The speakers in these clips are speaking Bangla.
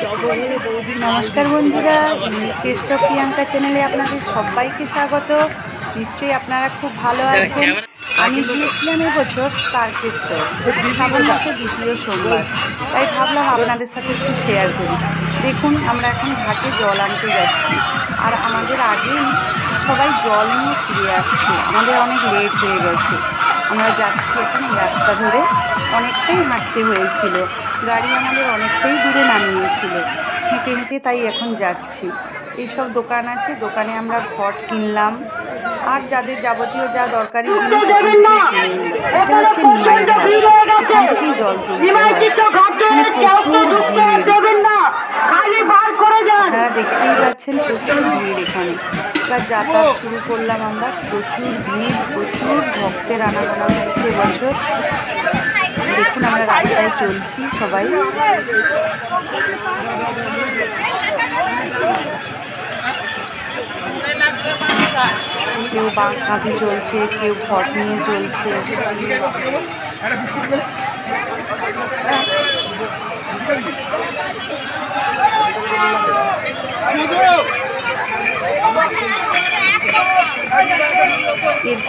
নমস্কার বন্ধুরা অফ প্রিয়াঙ্কা চ্যানেলে আপনাদের সবাইকে স্বাগত। নিশ্চয়ই আপনারা খুব ভালো আছেন। আমি গিয়েছিলাম এবছর তারকেশ্বর, শ্রাবণ মাসের দ্বিতীয় সোমবার। তাই ভাবলাম আপনাদের সাথে একটু শেয়ার করি। দেখুন, আমরা এখন ঘাটে জল আনতে যাচ্ছি। আর আমাদের আগেই সবাই জল নিয়ে ফিরে আসছে। আমাদের অনেক লেট হয়ে গেছে। আমরা যাচ্ছি এখন রাস্তা ধরে। অনেকটাই হাঁটতে হয়েছিল। গাড়ি আমাদের অনেকটাই দূরে নামিয়েছিল। হেঁটে হেঁটে তাই এখন যাচ্ছি। এইসব দোকান আছে দোকানে আমরা ঘট কিনলাম। আর যাদের যাবতীয় যা দরকারি জিনিস। এটা হচ্ছে নিমাই ঘাট। এখান থেকেই জল তুলতে হয়। প্রচুর ভিড়। পাচ্ছেন প্রচুর ভিড় এখানে। এবার যাতায়াত শুরু করলাম আমরা। প্রচুর ভিড়, প্রচুর ভক্তের আনাগোনা হয়েছে এবছর। দেখুন আমরা রাস্তায় চলছি সবাই। কেউ বাঁক কাঁধে চলছে, কেউ ঘট নিয়ে চলছে।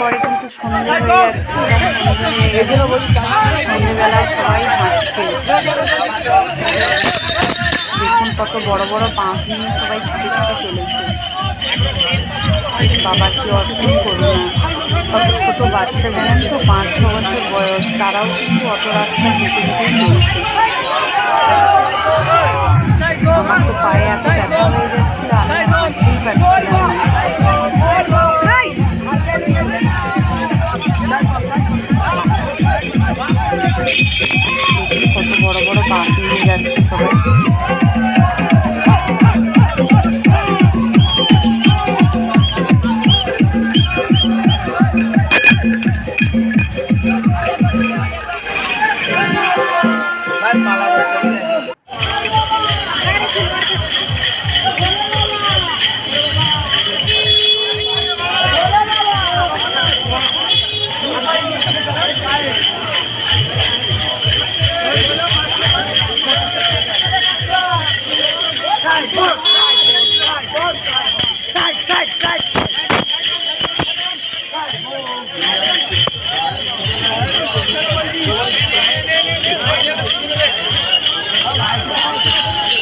এরপরে কিন্তু সন্ধ্যে হয়ে যাচ্ছে এবার সন্ধ্যে গেছে সন্ধ্যেবেলায় সবাই হাঁটছে। দেখুন কত বড় বড় বাঁক নিয়ে সবাই ছুটে ছুটে চলেছে। বাবার কি অসীম না। কত ছোটো বাচ্চা, জানেন তো, পাঁচ ছ বছর বয়স, তারাও কিন্তু অত রাস্তা হেঁটে হেঁটেই চলছে। আমার তো পায়ে এত ব্যথা হয়ে যাচ্ছিল লাগছে সবাই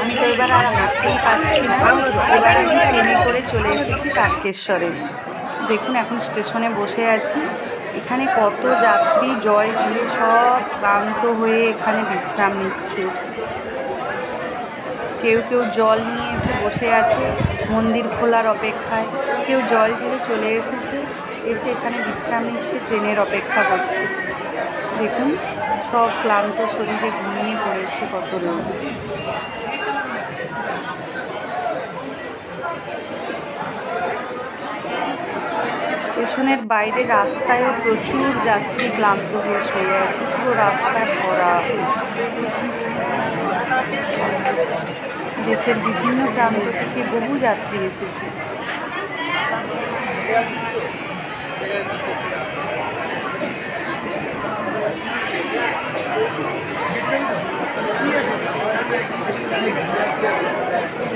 আমি তো এবার আর পারছি না এবার আমি ট্রেনে করে চলে এসেছি তারকেশ্বরে দেখুন, এখন স্টেশনে বসে আছি। এখানে কত যাত্রী জল ঘিরে সব ক্লান্ত হয়ে এখানে বিশ্রাম নিচ্ছে। কেউ কেউ জল নিয়ে এসে বসে আছে মন্দির খোলার অপেক্ষায়। কেউ জল ঘিরে চলে এসেছে, এসে এখানে বিশ্রাম নিচ্ছে, ট্রেনের অপেক্ষা করছে। দেখুন, সব ক্লান্ত শরীরে ঘুমিয়ে পড়েছে কত লোক স্টেশনের বাইরে রাস্তায়ও প্রচুর যাত্রী ক্লান্ত হয়ে শুয়ে আছে, পুরো রাস্তা ভরা। দেশের বিভিন্ন প্রান্ত থেকে বহু যাত্রী এসেছে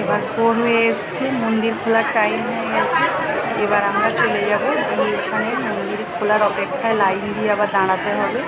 এবার ভোর হয়ে এসছে, মন্দির খোলার টাইম হয়ে গেছে। এবার আমরা চলে যাব গিয়ে ওখানে মন্দির খোলার অপেক্ষায়। লাইন দিয়ে আবার দাঁড়াতে হবে।